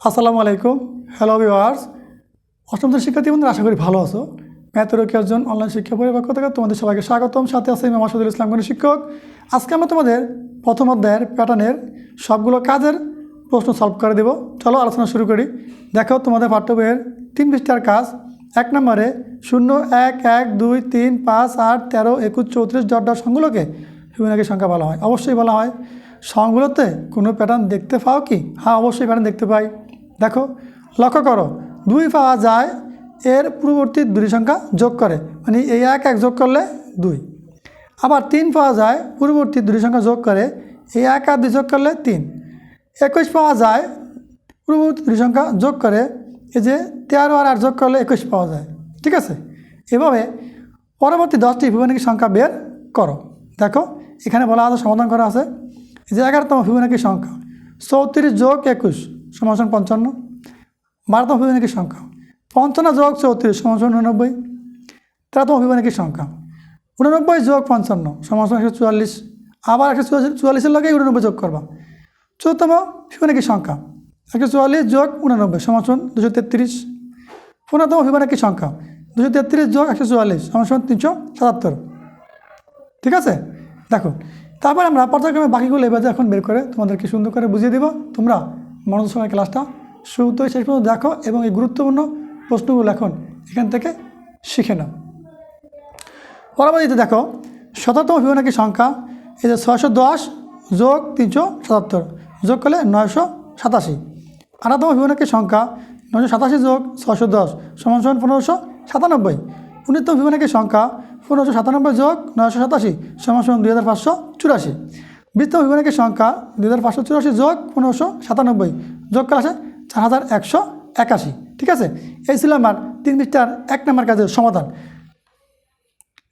আসসালামু আলাইকুম। Hello viewers অষ্টম শ্রেণির শিক্ষার্থী বন্ধুরা, আশা করি ভালো আছো। ম্যাথের একজন অনলাইন শিক্ষা পরিপক্ষ থেকে তোমাদের সবাইকে স্বাগতম। সাথে আছে ইমাম মাসুদুল ইসলাম গণিত শিক্ষক। আজকে আমরা তোমাদের প্রথম অধ্যায়ের প্যাটার্নের সবগুলো কাজের প্রশ্ন সলভ করে দেব। চলো আলোচনা শুরু করি। দেখো, তোমাদের পাঠ্য বইয়ের তিন পৃষ্ঠার কাজ। এক নম্বরে শূন্য, এক এক, দুই, তিন, পাঁচ, আট, তেরো, একুশ, চৌত্রিশ ডট ডট সংখ্যাগুলোকে ফিবোনাকি সংখ্যা বলা হয়। অবশ্যই বলা হয়। সংগুলোতে কোনো প্যাটার্ন দেখতে পাও কি? হ্যাঁ অবশ্যই প্যাটার্ন দেখতে পাই। দেখো, লক্ষ্য করো, দুই পাওয়া যায়, এর পূর্ববর্তী দুই সংখ্যা যোগ করে মানে এই এক এক যোগ করলে দুই। আবার তিন পাওয়া যায়, পূর্ববর্তী দুই সংখ্যা যোগ করে, এই এক আর দুই যোগ করলে তিন। একুশ পাওয়া যায়, পূর্ববর্তী দুই সংখ্যা যোগ করে, এই যে তেরো আর আট যোগ করলে একুশ পাওয়া যায়। ঠিক আছে? এভাবে পরবর্তী দশটি ফিবোনাকি সংখ্যা বের করো। দেখো, এখানে বলা আছে সমাধান করা আছে? যে এগারোতম ফিবোনাকি সংখ্যা, চৌত্রিশ যোগ একুশ। সমান পঞ্চান্ন। বারোতম ফিবোনাকি সংখ্যা। পঞ্চান্ন যোগ চৌত্রিশ সমান উননব্বই তেরোতম ফিবোনাকি সংখ্যা। উননব্বই যোগ পঞ্চান্ন সমান একশো চুয়াল্লিশ। আবার একশো চুয়াল্লিশ, চুয়াল্লিশের লগে উননব্বই যোগ করবা। চতুর্থম ফিবোনাকি সংখ্যা। একশো চুয়াল্লিশ যোগ উননব্বই সমান দুশো তেত্রিশ। পনেরোতম ফিবোনাকি সংখ্যা। দুশো তেত্রিশ যোগ একশো চুয়াল্লিশ সমান তিনশো সাতাত্তর। ঠিক আছে? দেখো, তারপর আমরা পর্যায়ক্রমে বাকিগুলো এবার এখন বের করে তোমাদেরকে সুন্দর করে বুঝিয়ে দেবো। তোমরা মনোযোগ সময় ক্লাসটা শুরু থেকে শেষ পর্যন্ত দেখো এবং এই গুরুত্বপূর্ণ প্রশ্নগুলো এখন এখান থেকে শিখে নাও। পরবর্তীতে দেখো শততম ফিবোনাকি সংখ্যা এই যে ছয়শো দশ যোগ তিনশো সাতাত্তর, যোগ করলে নয়শো সাতাশি। আঠাতম ফিবোনাকি সংখ্যা নয়শো সাতাশি যোগ ছয়শো দশ সমান সমান পনেরোশো সাতানব্বই। উনিশতম ফিবোনাকি সংখ্যা পনেরোশো সাতানব্বই যোগ নয়শো সাতাশি সমান সমান দুই হাজার পাঁচশো চুরাশি। বিশতম ফিবোনাকি সংখ্যা দুই হাজার পাঁচশো চুরাশি যোগ পনেরোশো সাতানব্বই। যোগ করে চার হাজার একশো একাশি। ঠিক আছে? এই ছিল আমার তিন পৃষ্ঠার এক নম্বর কাজের সমাধান।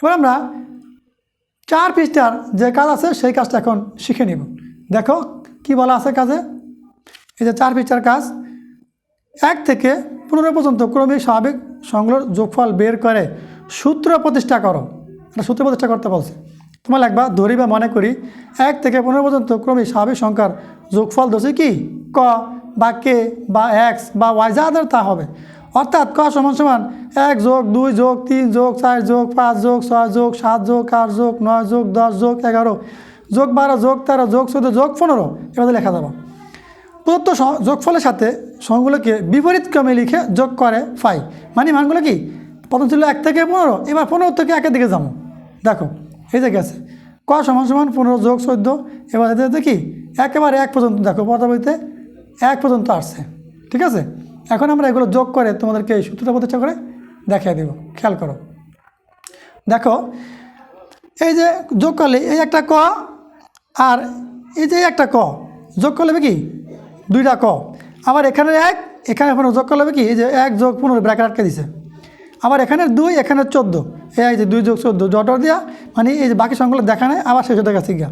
এবার আমরা চার পৃষ্ঠার যে কাজ আছে সেই কাজটা এখন শিখে নিব। দেখো কি বলা আছে কাজে? এই যে চার পৃষ্ঠার কাজ, এক থেকে পনেরো পর্যন্ত ক্রমিক স্বাভাবিক সংগ্রহ যোগফল বের করে সূত্র প্রতিষ্ঠা করো। এটা সূত্র প্রতিষ্ঠা করতে বলছে। তোমার লাগবা ধরি বা মনে করি। এক থেকে পনেরো পর্যন্ত ক্রমিক স্বাভাবিক সংখ্যার যোগফল দোষে কি? ক বা কে বা এক্স বা ওয়াই যাদের তা হবে। অর্থাৎ ক সমান সমান এক যোগ দুই যোগ তিন যোগ চার যোগ পাঁচ যোগ ছয় যোগ সাত যোগ আট যোগ নয় যোগ দশ যোগ এগারো যোগ বারো যোগ তেরো যোগ চোদ্দ যোগ পনেরো এভাবে লেখা যাবে প্রদত্ত যোগফলের সাথে সংখ্যাগুলোকে বিপরীত ক্রমে লিখে যোগ করে ফাই। মানে মানগুলো কি? প্রথম ছিল এক থেকে পনেরো, এবার পনেরো থেকে একের দিকে যাব। দেখো। এই যে গেছে। ক সমান সমান পনেরো যোগ চোদ্দ, এবার এতে এতে কি? একেবারে এক পর্যন্ত দেখো, পরবর্তীতে এক পর্যন্ত আসছে। ঠিক আছে? এখন আমরা এগুলো যোগ করে তোমাদেরকে এই সূত্রটা প্রতিষ্ঠা করে দেখিয়ে দেব। খেয়াল করো। দেখো, এই যে যোগ করলে এই একটা ক আর এই যে একটা ক, যোগ করলে কি? দুইটা ক। আবার এখানে এক, এখানে পনেরো যোগ করলে কি? এই যে এক যোগ পনেরো, ব্র্যাকেট আটকে দিছে। আবার এখানে দুই, এখানে চোদ্দ। এই যে দুই যোগ চোদ্দ জটর দিয়া মানে এই যে বাকি সংখ্যাগুলো দেখা নেই, আবার শেষ হতে গেছে গিয়া।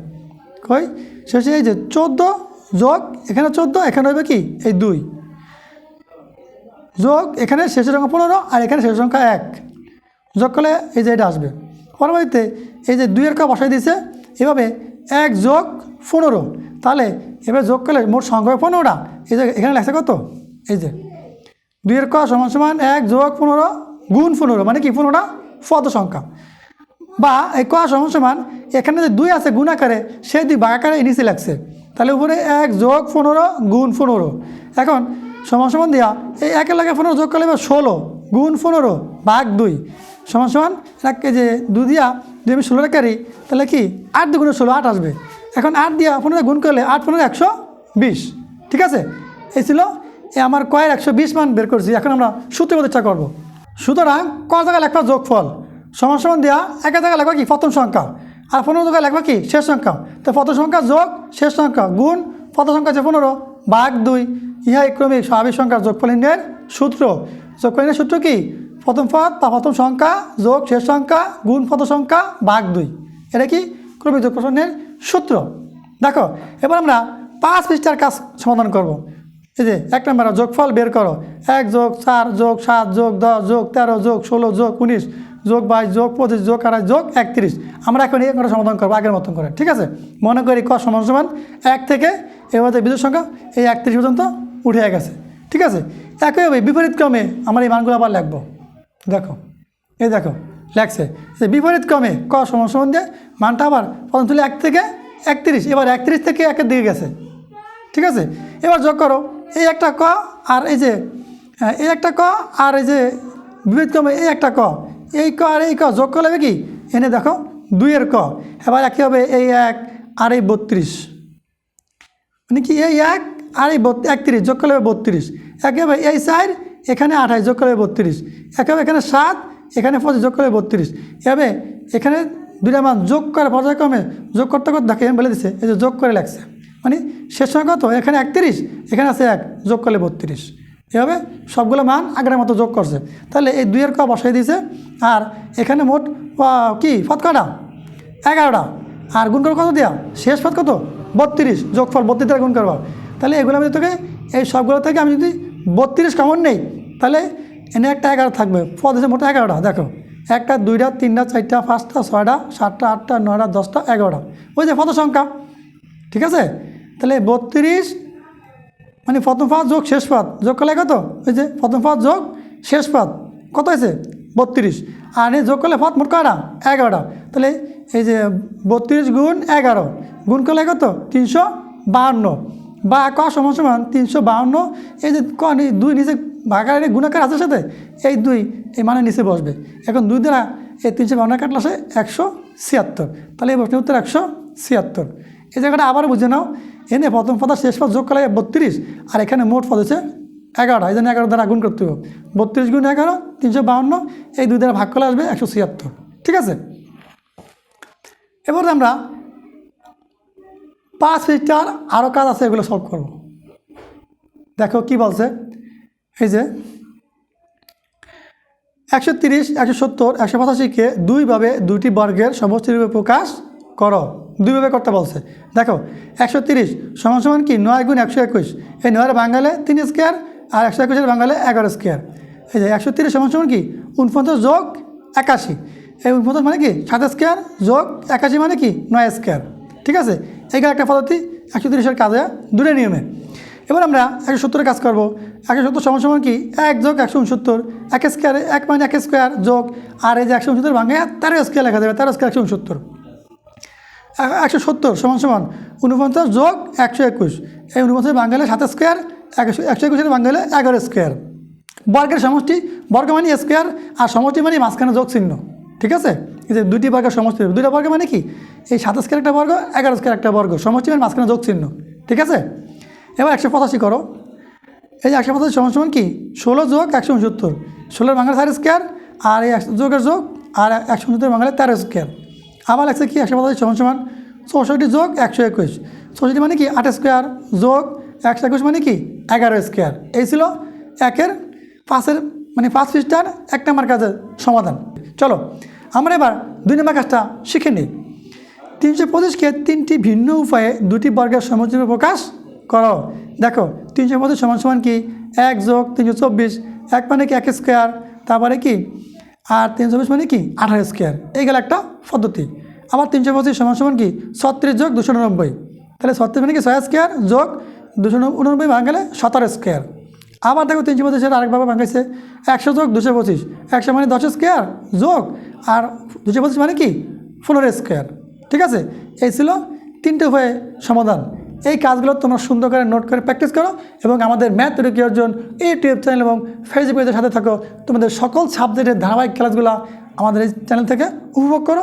কই? শেষে এই যে চোদ্দ যোগ, এখানে চোদ্দ, এখানে হবে কি? এই দুই। যোগ, এখানে শেষের সংখ্যা পনেরো, আর এখানে শেষের সংখ্যা এক। যোগ করলে এই যে এটা আসবে। পরবর্তীতে এই যে দুইয়ের কা বসাই দিয়েছে এভাবে এক যোগ পনেরো। তাহলে এবার যোগ করলে মোট সংখ্যা পনেরোটা। এই যে এখানে লেখছে কত? এই যে। দুইয়ের ক সমান সমান এক যোগ পনেরো গুণ পনেরো মানে কি পনেরোটা? পদ সংখ্যা বা এই ক সমান সমান, এখানে যে দুই আছে গুণ আকারে, সেই দুই বাঘ আকারে নিচে লাগছে। তাহলে উপরে এক যোগ পনেরো গুণ পনেরো। এখন সমান সমান দিয়া, এই একের লাগে পনেরো যোগ করলে এবার ষোলো, গুণ পনেরো, ভাগ দুই। সমান সমান, এক যে দু দিয়া যদি আমি ষোলো কারি, তাহলে কি? আট দু দুগুণে ষোলো, আট আসবে। এখন আট দিয়া পনেরো গুণ করলে আট পনেরো একশো বিশ। ঠিক আছে? এই ছিল আমার কয়ের একশো বিশ মান বের করছি। এখন আমরা সূত্র প্রতিষ্ঠা করব। সুতরাং ক জায়গায় লেখবা যোগফল। সমান সমান দেওয়া এক জায়গায় লেখবা কি? প্রথম সংখ্যা। আর পনেরো জায়গায় লেখবা কি? শেষ সংখ্যা। তো প্রথম সংখ্যা যোগ, শেষ সংখ্যা গুণ, প্রথম সংখ্যা আছে পনেরো, ভাগ দুই। ইহা ক্রমিক স্বাভাবিক সংখ্যার যোগফল নির্ণয়ের সূত্র। যোগফল নির্ণয়ের সূত্র কি? প্রথম পদ বা প্রথম সংখ্যা, যোগ, শেষ সংখ্যা, গুণ, প্রথম সংখ্যা, ভাগ দুই। এটা কি? ক্রমিক যোগফল নির্ণয়ের সূত্র। দেখো, এবার আমরা পাঁচ পৃষ্ঠার কাজ সমাধান করব। এই যে এক নম্বর যোগফল বের করো। এক যোগ চার, যোগ সাত, যোগ দশ, যোগ তেরো, যোগ ষোলো, যোগ উনিশ, যোগ বাইশ, যোগ পঁচিশ, যোগ আড়াই যোগ একত্রিশ। আমরা এখন এই করে সমাধান করব আগের মতন করে, ঠিক আছে? মনে করি ক সমান সমান এক থেকে এবার বিদ্যুৎ সংখ্যা এই একত্রিশ পর্যন্ত উঠে গেছে, ঠিক আছে? একইভাবে বিপরীত ক্রমে আমরা এই মানগুলো আবার লিখব। দেখো, এই দেখো, লেখছে যে বিপরীত ক্রমে ক সমান সমান দিয়ে মানটা আবার প্রথম তুলে এক থেকে একত্রিশ, এবার একত্রিশ থেকে একের দিকে গেছে, ঠিক আছে? এবার যোগ করো। এই একটা ক আর এই যে হ্যাঁ, এই একটা ক আর এই যে বিপরীত ক্রমে এই একটা ক। এই ক আর এই ক যোগ করলে হবে কি? এনে দেখো দুইয়ের ক। এবার একই হবে এই এক আর এই বত্রিশ। মানে কি এই এক আর এই একত্রিশ যোগ করলে হবে বত্রিশ। একেবারে এই চার এখানে আঠাশ যোগ করলে হবে বত্রিশ। একেবারে এখানে সাত এখানে পঁচিশ যোগ করলে বত্রিশ। এভাবে এখানে দুইটা মান যোগ করে পর্যায়ক্রমে যোগ করতে করতে দেখে বলে দিচ্ছে এই যে যোগ করে লাগছে মানে শেষ সময় কত? এখানে একত্রিশ, এখানে আছে এক, যোগ করলে বত্রিশ। এভাবে সবগুলো মান আগের মতো যোগ করছে। তাহলে এই দুইয়ের ক বসাই দিয়েছে আর এখানে মোট কি? পদ কটা এগারোটা। আর গুণ করব কত দেওয়া শেষ পদ কত? বত্রিশ, যোগফল বত্রিশ গুণ করব। তাহলে এগুলো আমি তোকে, এই সবগুলো থেকে আমি যদি বত্রিশ কমন নেই, তাহলে এনে একটা এগারো থাকবে। পদ হচ্ছে মোট এগারোটা, দেখো। একটা, দুইটা, তিনটা, চারটা, পাঁচটা, ছয়টা, সাতটা, আটটা, নয়টা, দশটা, এগারোটা। ওই যে পদ সংখ্যা, ঠিক আছে? তাহলে বত্রিশ মানে প্রথম পাদ যোগ শেষ পাদ যোগ করলে কত? ওই যে প্রথম পাদ যোগ শেষ পাদ কত হয়েছে? বত্রিশ। আর এই যোগ করলে পাদ মোট কয়টা? এগারোটা। তাহলে এই যে বত্রিশ গুণ এগারো, গুণ করলে কত? তিনশো বাহান্ন। বা ক সমান সমান তিনশো বাহান্ন। এই যে ক দুই নিচে ভাগার গুণাকার আছে সাথে, এই দুই এই মানে নিচে বসবে। এখন দুই দ্বারা এই তিনশো বাহান্ন কাটলে আসে একশো ছিয়াত্তর। তাহলে এই প্রশ্নের উত্তর একশো ছিয়াত্তর। এই জায়গাটা আবার বুঝে নাও। এনে প্রথম পদ শেষ পদ যোগ করলে বত্রিশ, আর এখানে মোট পদ হচ্ছে এগারোটা। এই জন্য এগারো দ্বারা গুণ করতে হবে। বত্রিশ গুণ এগারো, তিনশো বাহান্ন, এই দুই দ্বারা ভাগ করলে আসবে একশো ছিয়াত্তর। ঠিক আছে? এবার আমরা পাঁচ ফিটার আরও কাজ আছে এগুলো সলভ করব। দেখো কি বলছে? এই যে একশো তিরিশ, একশো সত্তর, একশো পঁচাশিকে দুইভাবে দুইটি বর্গের সমষ্টিরূপে প্রকাশ করো। দুইভাবে করতে বলছে। দেখো, একশো তিরিশ সমান সমান কি? নয় গুণ একশো একুশ। এই নয়ের বাঙালে তিন স্কোয়ার আর একশো একুশের বাঙালে এগারো স্কোয়ার এই যে একশো তিরিশ সমান সমান কি? উনপঞ্চাশ যোগ একাশি। এই উনপঞ্চাশ মানে কি? সাত স্কোয়ার যোগ একাশি মানে কি? নয় স্কোয়ার ঠিক আছে? এইগুলো একটা পদ্ধতি, একশো তিরিশের কাজে দূরে নিয়মে। এবার আমরা একশো সত্তরের কাজ করব। একশো সত্তর সমান সমান কি? এক যোগ একশো উনসত্তর। এক স্কোয়ারে এক মানে এক স্কোয়ার যোগ। আর এই যে একশো উনসত্তর ভাঙে তেরো স্কোয়ার লেখা যাবে, তেরো স্কোয়ার একশো উনসত্তর। একশো সত্তর সমান সমান উনপঞ্চাশ যোগ একশো একুশ। এই উনপঞ্চাশ বাঙালি সাত স্কোয়ার, একশো একশো একুশের বাঙালি এগারো স্কোয়ার। বর্গের সমষ্টি, বর্গ মানে স্কোয়ার, আর সমষ্টি মানে মাঝখানে যোগ চিহ্ন। ঠিক আছে? এই যে দুটি বর্গের সমষ্টি, দুইটা বর্গ মানে কি? এই সাত স্কোয়ার একটা বর্গ, এগারো স্কোয়ার একটা বর্গ। সমষ্টি মানে মাঝখানে যোগ চিহ্ন। ঠিক আছে? এবার একশো পঁচাশি করো। এই একশো পঁচাশি সমান সমান কি? ষোলো যোগ একশো উনসত্তর। ষোলোর বাংলা চার স্কোয়ার, আর এই যোগের যোগ, আর একশো উনসত্তর বাংলা তেরো স্কোয়ার। আবার লাগছে কি? একশো পঁচাশি সমান সমান চৌষট্টি যোগ একশো একুশ। চৌষট্টি মানে কি? আট স্কোয়ার যোগ একশো একুশ মানে কি? এগারো স্কোয়ার। এই ছিল একের পাঁচের মানে পাঁচ পৃষ্ঠার এক নম্বর কাজের সমাধান। চলো, আমরা এবার দুই নম্বর কাজটা শিখে নিই। তিনশো পঁচিশকে তিনটি ভিন্ন উপায়ে দুটি বর্গের সমষ্টিরূপে প্রকাশ করো। দেখো, তিনশো পঁচিশ সমান সমান কি? এক যোগ তিনশো চব্বিশ। এক মানে কি এক স্কোয়ার? তারপরে কি? আর তিনশো চব্বিশ মানে কি? আঠারো স্কোয়ার। এই গেল একটা পদ্ধতি। আবার তিনশো পঁচিশ সমান সমান কি? ছত্রিশ যোগ দুশো উননব্বই তাহলে ছত্রিশ মানে কি? ছয় স্কোয়ার যোগ দুশো উননব্বই ভাঙ গেলে সতেরো স্কোয়ার আবার দেখো তিনশো পঁচিশের আরেকভাবে ভাঙাইছে, একশো যোগ দুশো পঁচিশ। একশো মানে দশ স্কোয়ার যোগ, আর দুশো পঁচিশ মানে কি? পনেরো স্কোয়ার ঠিক আছে? এই ছিল তিনটে উপায়ে সমাধান। এই কাজগুলো তোমরা সুন্দর করে নোট করে প্র্যাকটিস করো এবং আমাদের ম্যাথ তৈরি অর্জন ইউটিউব চ্যানেল এবং ফেসবুক পেজের সাথে থাকো। তোমাদের সকল সাবজেক্টের ধারাবাহিক ক্লাসগুলো আমাদের এই চ্যানেল থেকে উপভোগ করো।